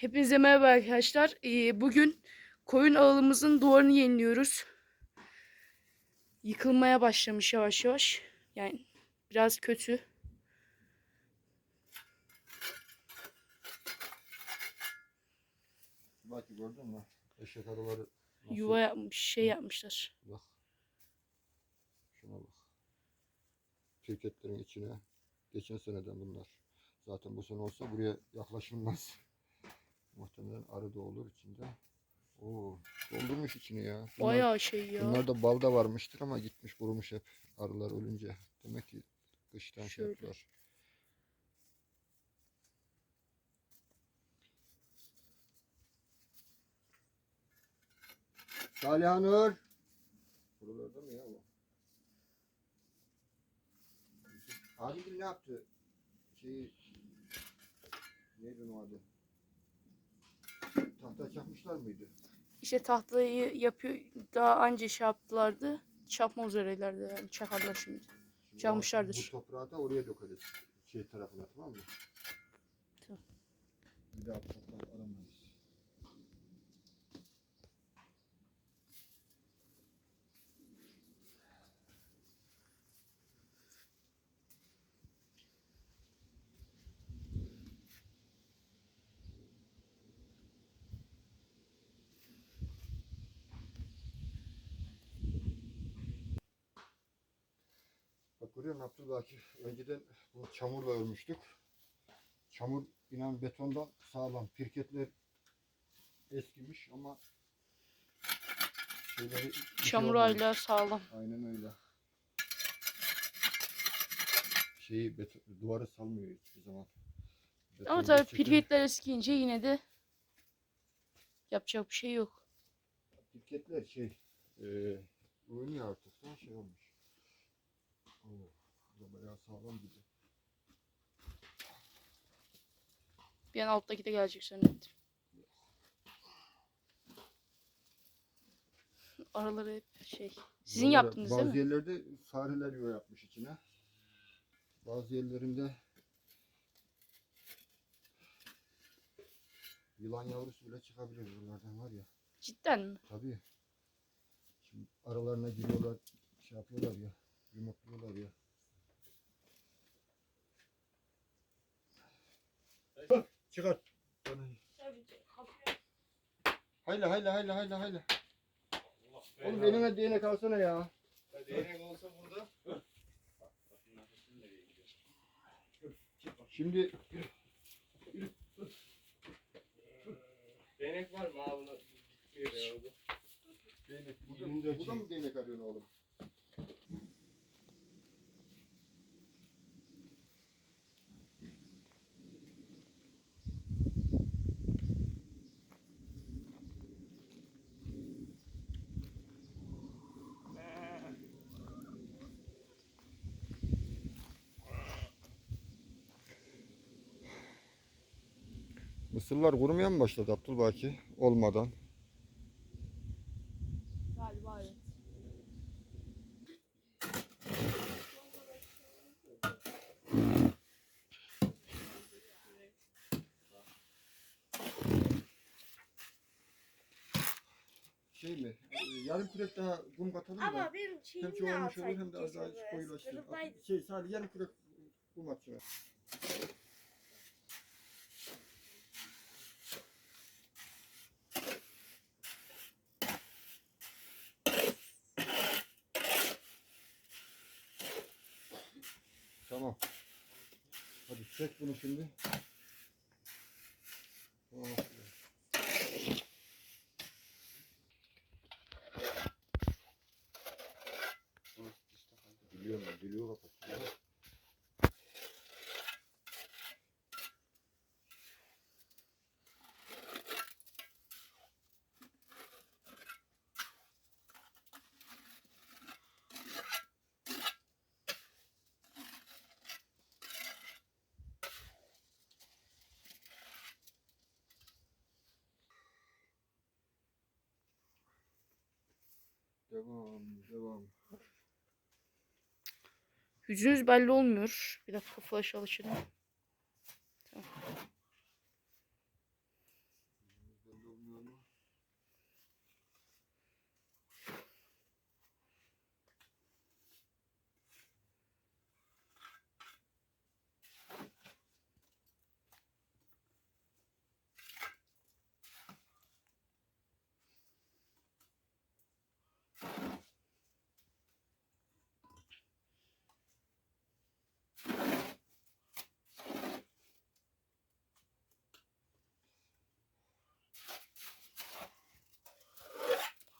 Hepinize merhaba arkadaşlar. Ee, bugün koyun ağılımızın duvarını yeniliyoruz. Yıkılmaya başlamış yavaş yavaş. Yani biraz kötü. Bak gördün mü? Eşek arıları nasıl? Yuva yapmış, şey yapmışlar. Bak. Şuna bak. Pirketlerin içine. Geçen seneden bunlar. Zaten bu sene olsa buraya yaklaşılmaz. Muhtemelen arı da olur içinde. Oo, doldurmuş içini ya. Bunlar, Bayağı şey ya. bunlar da balda varmıştır ama gitmiş kurumuş hep arılar ölünce. Demek ki kıştan şey Şöyle. yaptılar. Salihanur. Buralarda mı ya bu? Adil ne yaptı? Şeyi neydi onun adı? Tahta çakmışlar mıydı? İşte tahtayı yapıyor. Daha anca şey yaptılardı. Çapma üzerelerdi yani. Çakarlar şimdi. Şimdi Çalmışlardır. Bu toprağı da oraya dökeriz. Şey tarafına tamam mı? Tamam. Bir daha toprak aramayız. Musun Abdülbaki? Önceden bu çamurla örmüştük. Çamur inan betondan sağlam. Pirketler eskimiş ama şeyleri Çamur hala sağlam. Aynen öyle. Şeyi beton, duvarı salmıyor hiçbir zaman. Ama Beton tabii gerçekten- pirketler eskiyince yine de yapacak bir şey yok. Pirketler şey e, oynuyor artık şey olmuş. Oo, bu da bayağı sağlam gibi. Bir an alttaki de gelecek zannettim. Araları hep şey. Sizin Buralara- yaptınız bazı değil mi? yerlerde fareler yuva yapmış içine. Bazı yerlerinde yılan yavrusu bile çıkabilir buralardan var ya. Cidden mi? Tabii. Şimdi aralarına giriyorlar, şey yapıyorlar ya, yumurtluyorlar ya. Çıkar. Hayla hayla hayla hayla hayla. Oğlum eline değnek alsana ya. Değnek olsa burada. Şimdi Değnek var mı abi? Değnek burada, burada mı değnek arıyorsun oğlum? Mısırlar kurumaya mı başladı Abdülbaki? Olmadan. Galiba evet. Şey mi? e, Yarım kürek daha kum katalım da. Ama benim Hem şeyimi çoğalmış olur hem de az daha keşke koyulaştır. Kırıldaydı. Şey sadece yarım kürek kum atacağız. Tamam. Hadi çek bunu şimdi. Tamam. Biliyorum ben, Devam, devam. Yüzünüz belli olmuyor. Bir dakika flash alışın. Tamam.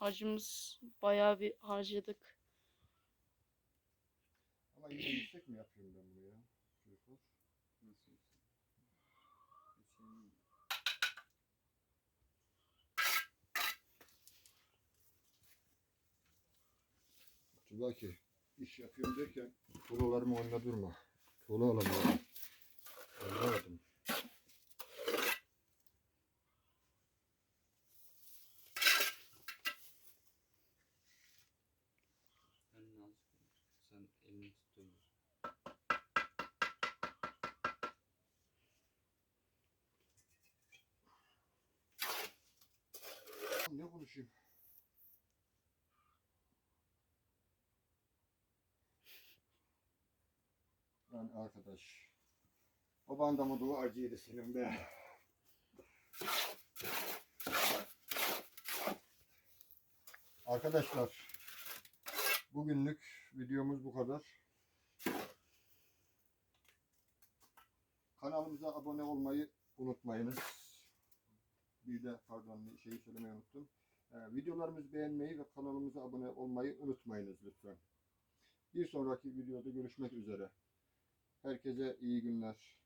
Acımız bayağı bir harcadık. Ama yine yüksek mi yapıyorum ben bunu ya? Çocuklar. Abdullah ki iş yapıyorum derken tuğlalarımı önüne durma. Tuğla alamıyorum. Anlamadım. Elini tutuyorsun. Ne konuşayım? Lan arkadaş. Baban da mı dua acıydı senin be? Arkadaşlar. Bugünlük videomuz bu kadar. Kanalımıza abone olmayı unutmayınız. Bir de pardon şeyi söylemeyi unuttum. Ee, videolarımızı beğenmeyi ve kanalımıza abone olmayı unutmayınız lütfen. Bir sonraki videoda görüşmek üzere. Herkese iyi günler.